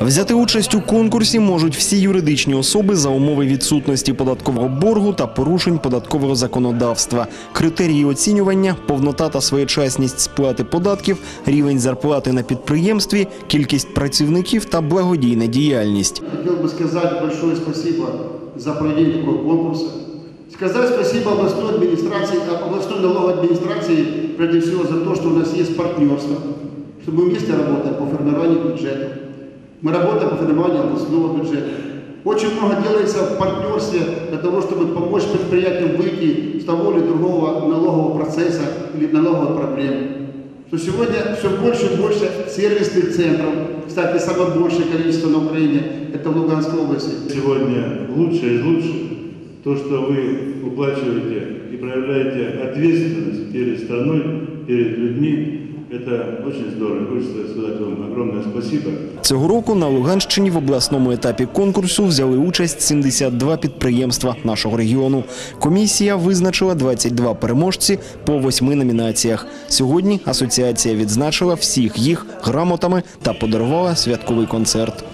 Взяти участь у конкурсі можуть всі юридичні особи за умови відсутності податкового боргу та порушень податкового законодавства. Критерії оцінювання, повнота та своєчасність сплати податків, рівень зарплати на підприємстві, кількість працівників та благодійна діяльність. Хотел бы сказать большое спасибо за проведение такого конкурса. Сказать спасибо областной администрации, областной налоговой администрации, прежде всего, за то, что у нас есть партнерство, что мы вместе работаем по формированию бюджета. Мы работаем по формированию областного бюджета. Очень много делается в партнерстве для того, чтобы помочь предприятиям выйти с того или другого налогового процесса или налоговой проблемы. Что сегодня все больше и больше сервисных центров, кстати, самое большее количество на Украине, это в Луганской области, Сегодня лучшее из лучших то, что вы уплачиваете и проявляете ответственность перед страной, перед людьми. Это очень здорово. Хочется сказать вам. Цього року на Луганщині в обласному етапі конкурсу взяли участь 72 підприємства нашого регіону. Комісія визначила 22 переможці по восьми номінаціях. Сьогодні асоціація відзначила всіх їх грамотами та подарувала святковий концерт.